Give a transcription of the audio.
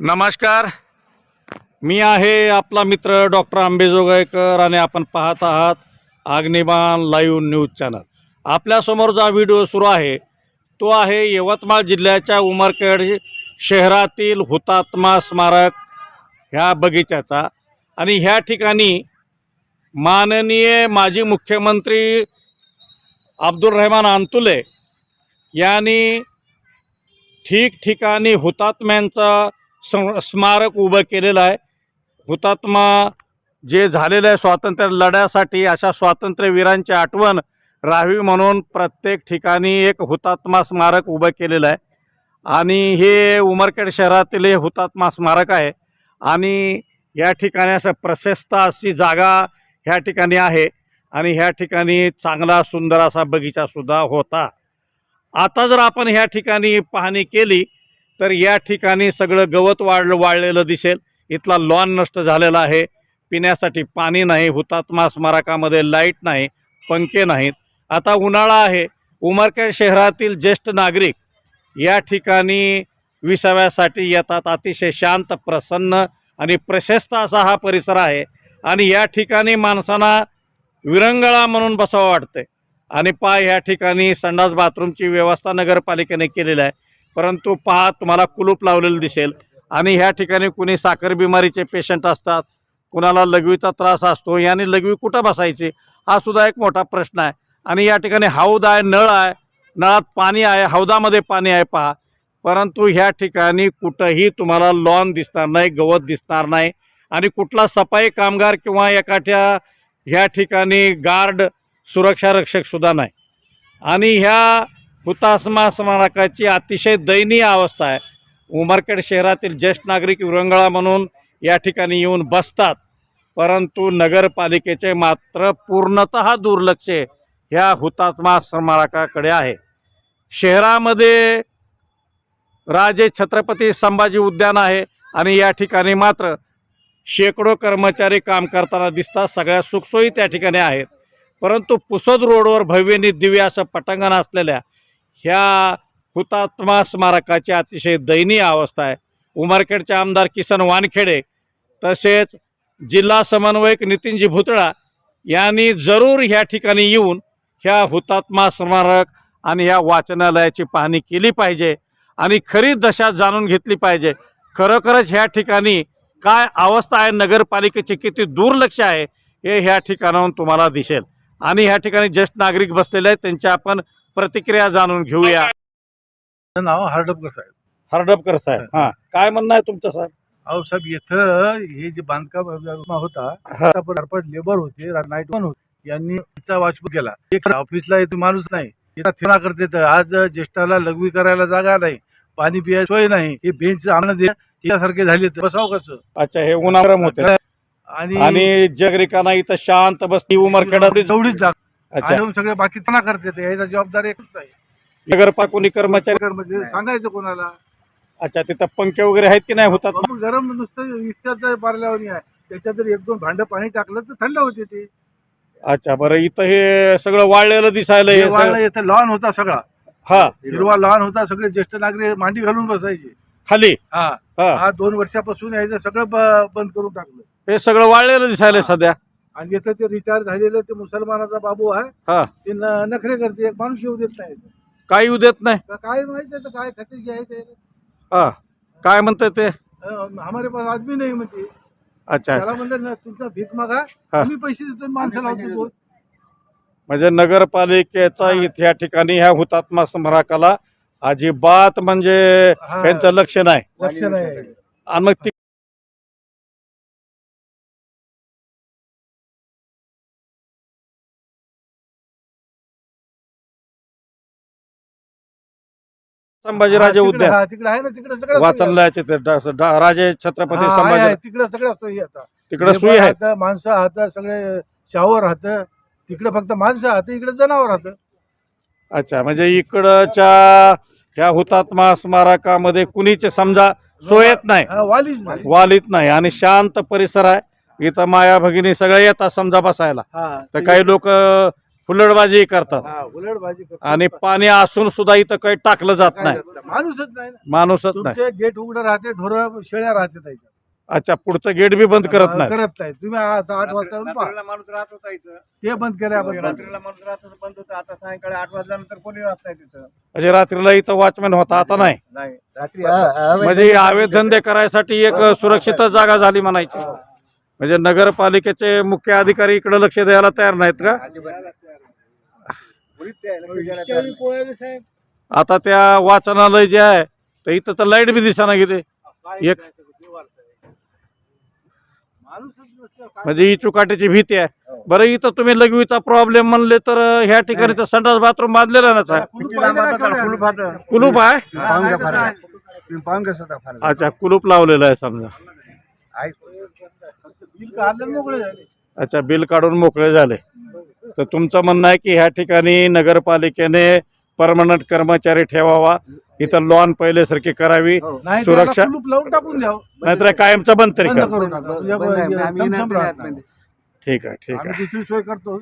नमस्कार. मी आहे आपला मित्र डॉक्टर आंबेजोगाईकर आणि आपण पाहत आहात आग्निमान लाईव्ह न्यूज चॅनल. आपल्यासमोर जो व्हिडिओ सुरू आहे तो आहे यवतमाळ जिल्ह्याच्या उमरखेड शहरातील हुतात्मा स्मारक ह्या बगीच्याचा. आणि ह्या ठिकाणी माननीय माजी मुख्यमंत्री अब्दुल रहमान अंतुले यांनी ठिकठिकाणी हुतात्म्यांचा सं स्मारक उभं केलेलं आहे. हुतात्मा जे झालेलं आहे स्वातंत्र्य लढ्यासाठी अशा स्वातंत्र्यवीरांची आठवण राहावी म्हणून प्रत्येक ठिकाणी एक हुतात्मा स्मारक उभं केलेलं आहे. आणि हे उमरखेड शहरातील हे हुतात्मा स्मारक आहे. आणि या ठिकाणी असं प्रशस्त अशी जागा ह्या ठिकाणी आहे. आणि ह्या ठिकाणी चांगला सुंदर असा बगीचासुद्धा होता. आता जर आपण ह्या ठिकाणी पाहणी केली तर या ठिकाणी सगळं गवत वाढ वाढलेलं दिसेल. इथला लॉन नष्ट झालेला आहे. पिण्यासाठी पाणी नाही हुतात्मा स्मारकामध्ये लाइट नाही पंखे नाहीत. आता उन्हाळा आहे. उमरखेड शहरातील ज्येष्ठ नागरिक या ठिकाणी विसाव्यासाठी येतात. अतिशय शांत प्रसन्न आणि प्रशस्त असा हा परिसर आहे. आणि या ठिकाणी माणसांना विरंगळा म्हणून बसावं वाटते आणि पा या ठिकाणी संडास बाथरूमची व्यवस्था नगरपालिकेने केलेली आहे. परंतु पहा तुम्हाला कुलूप लावलेलं दिसेल. आणि ह्या ठिकाणी कुणी साखर बिमारीचे पेशंट असतात कुणाला लघवीचा त्रास असतो याने लघवी कुठं बसायची? हा सुद्धा एक मोठा प्रश्न आहे. आणि या ठिकाणी हौद आहे नळ आहे नळात पाणी आहे हौदामध्ये पाणी आहे पहा. परंतु ह्या ठिकाणी कुठंही तुम्हाला लॉन दिसणार नाही गवत दिसणार नाही. आणि कुठला सफाई कामगार किंवा एखाद्या ह्या ठिकाणी गार्ड सुरक्षा रक्षकसुद्धा नाही. आणि ह्या हुतात्मा स्मारकाची अतिशय दयनीय अवस्था आहे. उमरखेड शहरातील ज्येष्ठ नागरिक विरंगळा म्हणून या ठिकाणी येऊन बसतात. परंतु नगरपालिकेचे मात्र पूर्णतः दुर्लक्ष ह्या हुतात्मा स्मारकाकडे आहे. शहरामध्ये राजे छत्रपती संभाजी उद्यान आहे आणि या ठिकाणी मात्र शेकडो कर्मचारी काम करताना दिसतात. सगळ्या सुखसोयी त्या ठिकाणी आहेत. परंतु पुसद रोडवर भव्यनी दिव्य असं पटांगण असलेल्या ह्या हुतात्मा स्मारकाची अतिशय दयनीय अवस्था आहे. उमरखेडचे आमदार किसन वानखेडे तसेच जिल्हा समन्वयक नितीनजी भुतळा यांनी जरूर ह्या ठिकाणी येऊन ह्या हुतात्मा स्मारक आणि ह्या वाचनालयाची पाहणी केली पाहिजे आणि खरी दशा जाणून घेतली पाहिजे. खरोखरच ह्या ठिकाणी काय अवस्था आहे नगरपालिकेची किती दुर्लक्ष आहे हे ह्या ठिकाणाहून तुम्हाला दिसेल. आणि ह्या ठिकाणी ज्येष्ठ नागरिक बसलेले आहेत त्यांच्या आपण प्रतिक्रिया जाणून घेऊया. नाव हरडपकर साहेब. हरडपकर साहेब. हां. काय म्हणणं आहे तुमचं साहेब? अहो साहेब इथं हे जे बांधकाम होता चार पाच लेबर होते नाईट वन होते. यांनी चा वाचपूत केला. एक ऑफिसला येतो माणूस नाही. फिरा करते आज ज्येष्ठाला लघवी करायला जागा नाही. पाणी पियायची सोय नाही. हे बेंच दे यासारखे झाले तर बसाव कसं? अच्छा हे उन्हागरम होते. आणि आणि जगरिकांना इथं शांत बसती उमरखेडा तेवढीच जागा आणि सगळे बाकी त्यांना करते ते याचा जबाबदारी एकच नाही. नगरपालिका कर्मचारी म्हणजे सांगायचं कोणाला? अच्छा तिथं पंखे वगैरे आहेत की नाही? होतात मग गरम नुसतं इच्छाच पारल्यावर आहे. त्याच्यात जर एक दोन भांडं पाणी टाकलं तर थंड होते ते. अच्छा बरं. इथं हे सगळं वाळलेलं दिसायला हे सगळं- इथं लॉन होता सगळा. हा. हिरवा लॉन होता सगळे ज्येष्ठ नागरिक मांडी घालून बसायचे. खाली? हा. हा. हा दोन वर्षापासून यायचं सगळं बंद करून टाकलं. हे सगळं वाळलेलं दिसायला सध्या. आणि इथं ते रिटायर झालेलं ते मुसलमानाचा बाबू आहे हा. ते न- नखरे करते. एक माणूस येऊ देत नाही. काही येऊ देत नाही? का- काय माहिती तर काय खाते जे आहे ते? हा. काय म्हणतं ते? अं, हमारे पास आदमी नाही म्हणते. अच्छा त्याला म्हणलं ना तुमचा भीक मागा हा. आम्ही पैसे देतो माणसाला लावतो म्हणजे नगरपालिकेचा इथे या ठिकाणी ह्या हुतात्मा स्मारकाला अजिबात म्हणजे हा. त्यांचं लक्ष नाही. लक्ष नाही. आणि मग ती संभाजीराजे उद्यान तिकडे आहे ना तिकडे सगळं वाचनलयाचे ते डा- डा- राजे छत्रपती संभाजी. तिकडे सगळं सोयी आता. तिकडे सुई आहेत माणसं राहतं सगळे शावर राहतं तिकडे फक्त माणसं राहतं इकडे जनावर राहतं. अच्छा म्हणजे इकडच्या ह्या हुतात्मा स्मारकामध्ये कुणीच समजा सोयत नाही. वालीच नाही. वालीत नाही आणि शांत परिसर आहे. इथं माया भगिनी सगळे येतात समजा बसायला. हा तर काही लोक हुलडबाजी करतात. हा उलटबाजी करतात. आणि पाणी असून सुद्धा इथं काही टाकलं जात काय नाही? माणूसच नाही ना. माणूसच नाही. तुमचे गेट उघडं राहते ढोरं शेळ्या राहते अच्छा पुढचं गेट बी बंद करत नाही. करत नाही. तुम्ही आज आठ वाजता येऊन पहा. रात्रीला माणूस राहत होता इथं. ते बंद केले आपण. रात्रीला माणूस राहत होता बंद होतं. आता सायंकाळी आठ वाजल्यानंतर कोणी राहत नाही तिथं? म्हणजे रात्रीला इथं वॉचमॅन होता आता नाही नाही. रात्री म्हणजे अवैध धंदे करायसाठी एक सुरक्षित जागा झाली म्हणायची. म्हणजे नगरपालिकेचे मुख्य अधिकारी इकडे लक्ष द्यायला तयार नाहीत का? आता त्या वाचनालय जे आहे तर इथं तर लाइट बी दिसाना गेले एक म्हणजे ही चुकाटीची भीती आहे. बरं इथं तुम्ही लघवीचा प्रॉब्लेम म्हणले तर ह्या ठिकाणी तर संडास बाथरूम बांधलेला ना साहेब. कुलूप आहे अच्छा कुलूप लावलेलं आहे समजा. अच्छा बिल काढून मोकळे झाले. तर तुमचं म्हणणं आहे की ह्या ठिकाणी नगरपालिकेने परमनंट कर्मचारी ठेवावा. इथं लॉन पहिल्यासारखी करावी. नाही सुरक्षा- लावून टाकून द्यावं. नाहीतर कायमचा बंद तरी बंद करा. नाही. ठीक आहे ठीक आहे. आम्ही दुसरी सोय करतो.